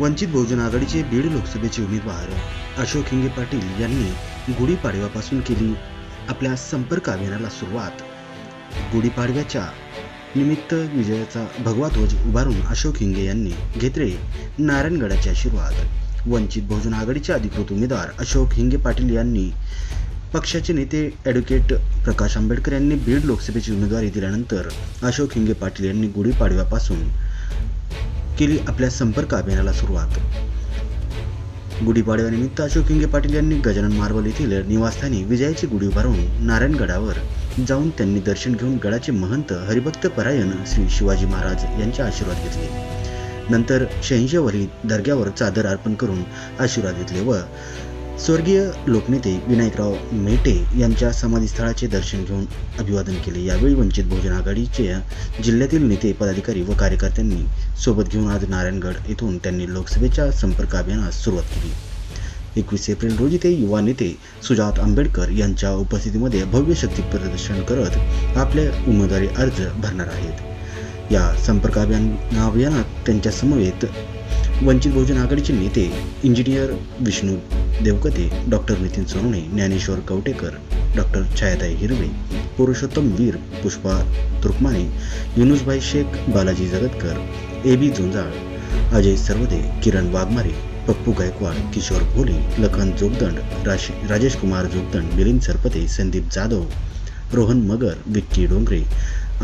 वंचित बहुजन आघाडीचे बीड लोकसभेचे उमेदवार अशोक हिंगे पाटील यांनी गुढीपाडव्यापासून केली आपल्या संपर्क अभियानाला सुरुवात. गुढीपाडव्याच्या निमित्त विजयाचा भगवा ध्वज उभारून अशोक हिंगे यांनी घेतले नारायणगडाचे आशीर्वाद. वंचित बहुजन आघाडीचे अधिकृत उमेदवार अशोक हिंगे पाटील यांनी पक्षाचे नेते ॲडव्होकेट प्रकाश आंबेडकर यांनी बीड लोकसभेची उमेदवारी दिल्यानंतर अशोक हिंगे पाटील यांनी गुढीपाडव्यापासून केली आपल्या संपर्क अभियानाला सुरुवात. गुढीपाडव्यानिमित्त अशोक इंगे पाटील यांनी गजानन मार्बल येथील निवासस्थानी विजयाची गुढी उभारून नारायणगडावर जाऊन त्यांनी दर्शन घेऊन गडाचे महंत हरिभक्त परायण श्री शिवाजी महाराज यांचे आशीर्वाद घेतले. नंतर शहाऐंशीवरी दर्ग्यावर चादर अर्पण करून आशीर्वाद घेतले व स्वर्गीय लोकनेते विनायकराव मेटे यांच्या समाधीस्थळाचे दर्शन घेऊन अभिवादन केले. यावेळी वंचित बहुजन आघाडीचे जिल्ह्यातील नेते पदाधिकारी व कार्यकर्त्यांनी सोबत घेऊन आज नारायणगड येथून त्यांनी लोकसभेच्या संपर्क अभियानास सुरुवात केली. एकवीस एप्रिल रोजी ते युवा नेते सुजात आंबेडकर यांच्या उपस्थितीमध्ये भव्य शक्ती प्रदर्शन करत आपले उमेदवारी अर्ज भरणार आहेत. या संपर्क अभियान अभियानात त्यांच्या समवेत वंचित बहुजन आघाडीचे नेते engineer Vishnu Devkate doctor Nitin Sonawane Dnyaneshwar Kavtekar doctor Chhayatai Hirve Purushottam Veer Pushpa Turkmane Yunusbhai Shaikh Balaji Jagatkar A B Jhunjal Ajay Sarvade Kiran Waghmare Pappu Gaikwad Kishore Bhole Lakhan Jogdand राश Rajesh Kumar Jogdand Milind Sarpate Sandeep Jadhav Rohan Magar Vicky Dongre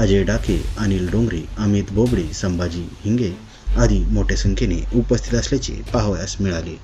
Ajay Dake Anil Dongre Amit Bobde Sambhaji Hinge आदी मोठ्या संख्येने उपस्थित असल्याचे पाहावयास मिळाले.